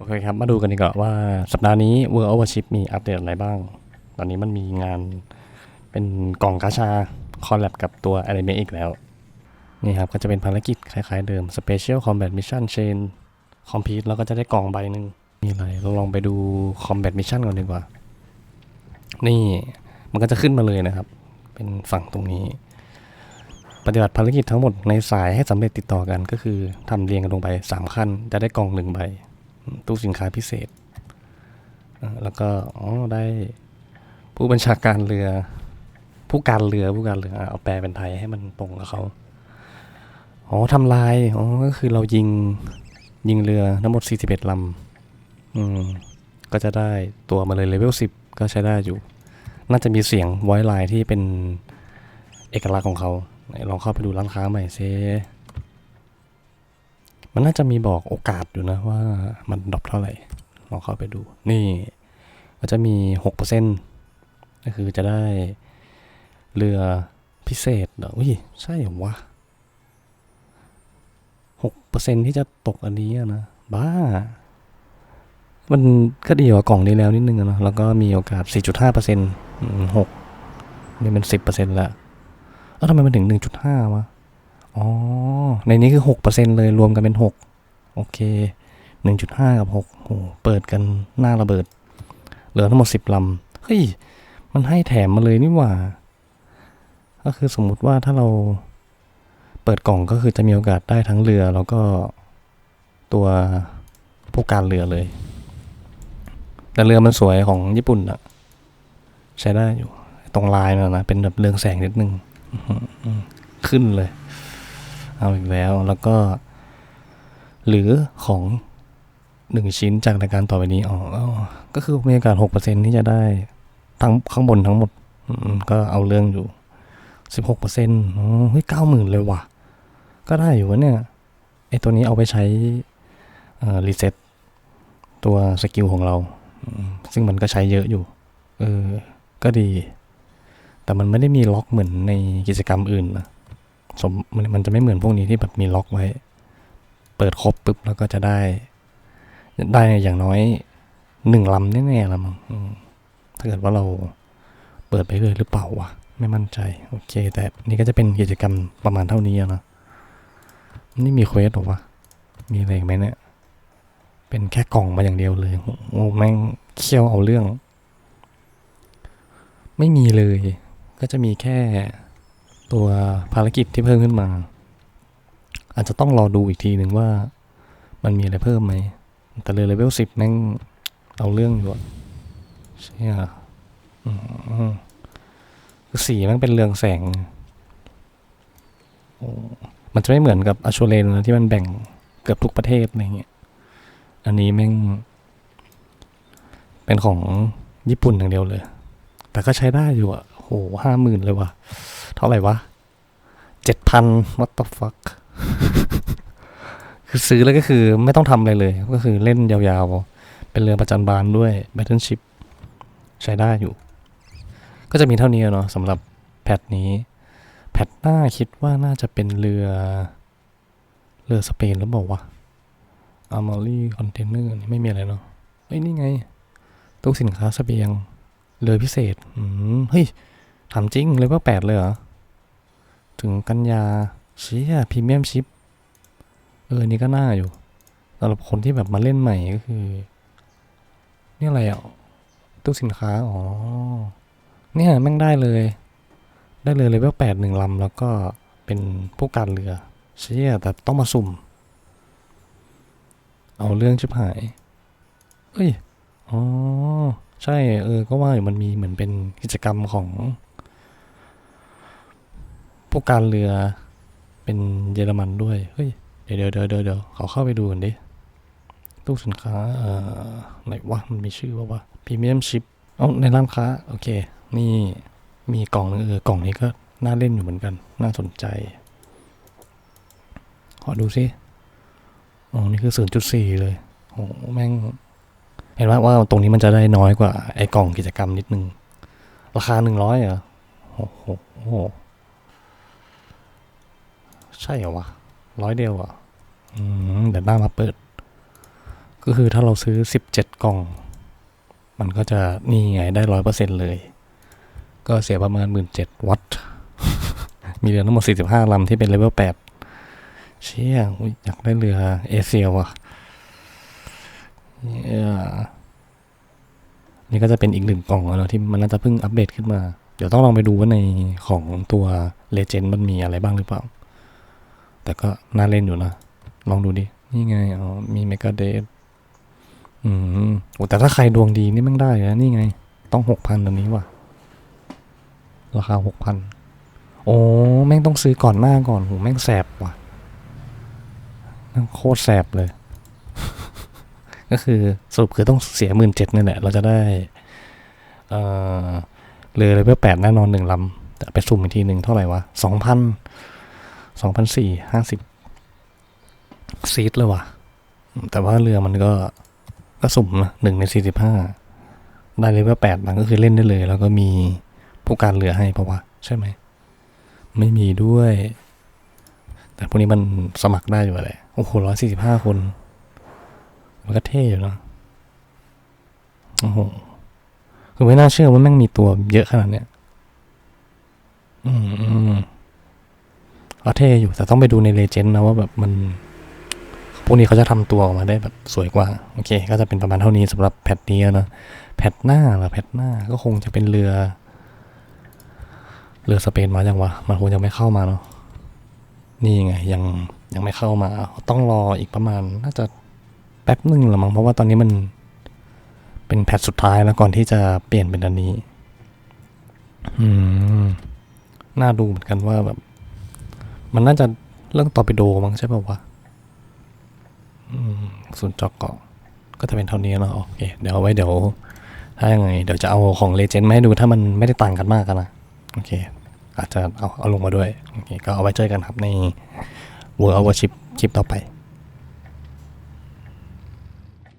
โอเคครับ มาดูกันดีกว่าว่าสัปดาห์นี้ World Overship มีอัปเดตอะไรบ้าง ตอนนี้มันมีงานเป็นกล่องกาชา คอลแลบกับตัว Anime อีกแล้ว นี่ครับ ก็จะเป็นภารกิจคล้ายๆเดิม Special Combat Mission Chain Complete แล้วก็จะได้กล่องใบหนึ่งนี่อะไรเราลองไปดู Combat Mission ก่อนดีกว่า นี่มันก็จะขึ้นมาเลยนะครับ เป็นฝั่งตรงนี้ ปฏิบัติภารกิจทั้งหมดในสายให้สำเร็จติดต่อกันก็คือทำเรียงกันลงไป 3 ขั้น จะได้กล่องหนึ่งใบ ตู้สินค้าพิเศษ แล้วก็อ๋อได้ผู้บัญชาการเรือ ผู้การเรือผู้การเรือเอาแปลเป็นไทยให้มันตรงกับเขาอ๋อทำลายอ๋อก็คือเรายิงยิงเรือทั้งหมด 41ลำอืมก็จะได้ตัวมาเลยเลเวล10 ก็ใช้ได้อยู่ น่าจะมีเสียงไวไลน์ที่เป็นเอกลักษณ์ของเขา ลองเข้าไปดูร้านค้าใหม่เซ มันน่าจะมีบอกโอกาสอยู่นะว่ามันดรอปเท่าไหร่ลองเข้าไปดู นี่ก็จะมีหกเปอร์เซ็นต์ก็คือจะได้เรือพิเศษเหรออุ้ยใช่เหรอวะหกเปอร์เซ็นที่จะตกอันนี้นะ บ้า มันก็ดีกว่ากล่องนี้แล้วนิดนึงนะแล้วก็มีโอกาส4.5เปอร์เซ็นหกนี่เป็น10เปอร์เซ็นต์ละเอ้าทำไมมันถึง1.5วะ อ๋อ ในนี้คือหกเปอร์เซ็นเลยรวมกันเป็นหกโอเคหนึ่งจุดห้ากับหกโหเปิดกันหน้าระเบิด เหลือทั้งหมดสิบลำเฮ้ย มันให้แถมมาเลยนี่หว่า ก็คือสมมุติว่าถ้าเราเปิดกล่องก็คือจะมีโอกาสได้ทั้งเรือแล้วก็ตัวผู้การเรือเลย แต่เรือมันสวยของญี่ปุ่นอะใช้ได้อยู่ ตรงลายมันนะ เป็นแบบเรืองแสงนิดนึงขึ้นเลย เอาอีกแล้วแล้วก็ หรือของหนึ่งชิ้นจากรายการต่อไปนี้อ๋อก็คือมีโอกาสหกเปอร์เซ็นที่จะได้ทั้งข้างบนทั้งหมดก็เอาเรื่องอยู่สิบหกเปอร์เซ็นต์อ๋อเฮ้ยเก้าหมื่นเลยว่ะ ก็ได้อยู่เนี่ยไอตัวนี้เอาไปใช้รีเซ็ตตัวสกิลของเรา ซึ่งมันก็ใช้เยอะอยู่ เออ ก็ดี แต่มันไม่ได้มีล็อกเหมือนในกิจกรรมอื่นนะ สมมันมันจะไม่เหมือนพวกนี้ที่แบบมีล็อกไว้ เปิดครบปุ๊บแล้วก็จะได้ ได้อย่างน้อยหนึ่งลำแน่ๆละมั้งถ้าเกิดว่าเราเปิดไปเลยหรือเปล่าวะไม่มั่นใจ โอเค แต่นี่ก็จะเป็นกิจกรรมประมาณเท่านี้นะนี่มีเควสหรอวะมีอะไรไหมเนี่ย เป็นแค่กล่องมาอย่างเดียวเลยโอ้แม่งเคี่ยวเอาเรื่อง ไม่มีเลย ก็จะมีแค่ ตัวภารกิจที่เพิ่มขึ้นมา อาจจะต้องรอดูอีกทีหนึ่งว่ามันมีอะไรเพิ่มไหม แต่เลยเลเวลสิบแม่งเอาเรื่องอยู่อะใช่อะสีแมันเป็นเรืองแสง มันจะไม่เหมือนกับอ s ช r เลนนะที่มันแบ่งเกือบทุกประเทศอะไรเงี้ย อันนี้แม่ง เป็นของญี่ปุ่นอย่างเดียวเลย แต่ก็ใช้ได้อยู่อะ โหห้าหมื่นเลยว่ะ ท่าไหร่วะเจ็ดพัน what the fuck คือซื้อแล้วก็คือไม่ต้องทำอะไรเลย ก็คือเล่นยาวๆ เป็นเรือประจันบานด้วย Battleship ใช้ได้อยู่ ก็จะมีเท่านี้เนาะสำหรับแพทนี้ แพทหน้าคิดว่าน่าจะเป็นเรือ เรือสเปนหรือเปล่าวะอาร์มอรี่คอนเทนเนอร์ไม่มีอะไรเนาะเฮ้ย นี่ไงตู้สินค้าสเสบียง เรือพิเศษ อืม เฮ้ย ถามจริงเลยว่าแปดเลยเหรอ ถึงกันยาเชี่ยพรีเมียมชิป เออ นี่ก็น่าอยู่สำหรับคนที่แบบมาเล่นใหม่ก็คือ นี่อะไรอะ ตู้สินค้า อ๋อ เนี่ยแม่งได้เลย ได้เลยเลเวลแปดหนึ่งลำแล้วก็เป็นผู้การเรือ เชี่ยแต่ต้องมาสุ่ม เอาเรื่องชิบหาย เอ้ย อ๋อ ใช่ เออ ก็ว่าอยู่มันมีเหมือนเป็นกิจกรรมของ ผู้การเรือเป็นเยอรมันด้วย เฮ้ยเดี๋ยวเดี๋ยวเดี๋ยวเดี๋ยวเดี๋ยวเขาเข้าไปดูกันดิตู้สินค้า เอ่อ ไหนวะ มันมีชื่อว่าวะพรีเมียมชิป เอาในร้านค้า โอเค นี่มีกล่องนึงเออกล่องนี้ก็น่าเล่นอยู่เหมือนกัน น่าสนใจ ขอดูสิอ๋อ นี่คือ 0.4 เลย โอ้แม่ง เห็นว่าว่าตรงนี้มันจะได้น้อยกว่า ไอ้กล่องกิจกรรมนิดนึง ราคาหนึ่งร้อยเหรอโอ้โห ใช่เหรอวะร้อยเดียวเหรอะอืมเดี๋ยวหน้ามาเปิด ก็คือถ้าเราซื้อสิบเจ็ดกล่อง มันก็จะนี่ไงได้ร้อยเปอร์เซ็นเลย ก็เสียประมาณหมื่นเจ็ดวัตต์มีเรือทั้งหมดสี่สิบห้าลำที่เป็นเลเวลแปดเชี่ยอุ๊ยอยากได้เรือเอเชียว่ะเนี่ยนี่ก็จะเป็นอีกหนึ่งกล่องแล้วเนอะที่มันน่าจะเพิ่งอัปเดตขึ้นมา เดี๋ยวต้องลองไปดูว่าในของตัวเลเจนด์มันมีอะไรบ้างหรือเปล่า แต่ก็น่าเล่นอยู่นะ ลองดูดิ นี่ไงอ๋อมีเมกาเดทอืมโอ้แต่ถ้าใครดวงดีนี่แม่งได้นะนี่ไง ต้องหกพันตัวนี้ว่ะ ราคาหกพันโอ้แม่งต้องซื้อก่อนหน้าก่อนโหแม่งแสบว่ะแม่งโคตรแสบเลย ก็คือสรุปคือต้องเสียหมื่นเจ็ดนี่แหละ เราจะได้ เอ่อเรือเลเวลแปดแน่นอนหนึ่งลำแต่ไปสุ่มอีกทีหนึ่งเท่าไหร่วะสองพัน สองพันสี่ห้าสิบซีดเลยว่ะ แต่ว่าเรือมันก็ก็สุ่มนะหนึ่งในสี่สิบห้าได้เลเวลแปดมันก็คือเล่นได้เลย แล้วก็มีผู้การเรือให้เพราะว่า ใช่ไหม ไม่มีด้วย แต่พวกนี้มันสมัครได้อยู่แหละโอ้โหร้อยสี่สิบห้าคน มันก็เท่อยู่เนะโอ้โหคือไม่น่าเชื่อว่าแม่งมีตัวเยอะขนาดเนี้ย อืมอืม ก็เท่อยู่แต่ต้องไปดูในเลเจนด์นะว่าแบบมัน พวกนี้เขาจะทำตัวออกมาได้แบบสวยกว่า โอเค ก็จะเป็นประมาณเท่านี้สำหรับแพทนี้นะแพทหน้าล่ะแพทหน้าก็คงจะเป็นเรือ เรือสเปนมายังวะมันคงยังไม่เข้ามาเนาะนี่ไงยังยังไม่เข้ามา ต้องรออีกประมาณ น่าจะแป๊บหนึ่งละมั้งเพราะว่าตอนนี้มันเป็นแพทสุดท้ายแล้วก่อนที่จะเปลี่ยนเป็นอันนี้ อืม น่าดูเหมือนกันว่าแบบ มันน่าจะเรื่องตอร์ปิโดมั้งใช่ป่าววะอืมศูนย์จอกเกาะก็จะเป็นเท่านี้เนาะโอเค เดี๋ยวเอาไว้เดี๋ยวถ้ายังไงเดี๋ยวจะเอาของเลเจนด์มาให้ดูถ้ามันไม่ได้ต่างกันมากอะนะโอเค อาจจะเอาเอาลงมาด้วยโอเคก็เอาไว้เจอกันครับใน World of Warship คลิปต่อไป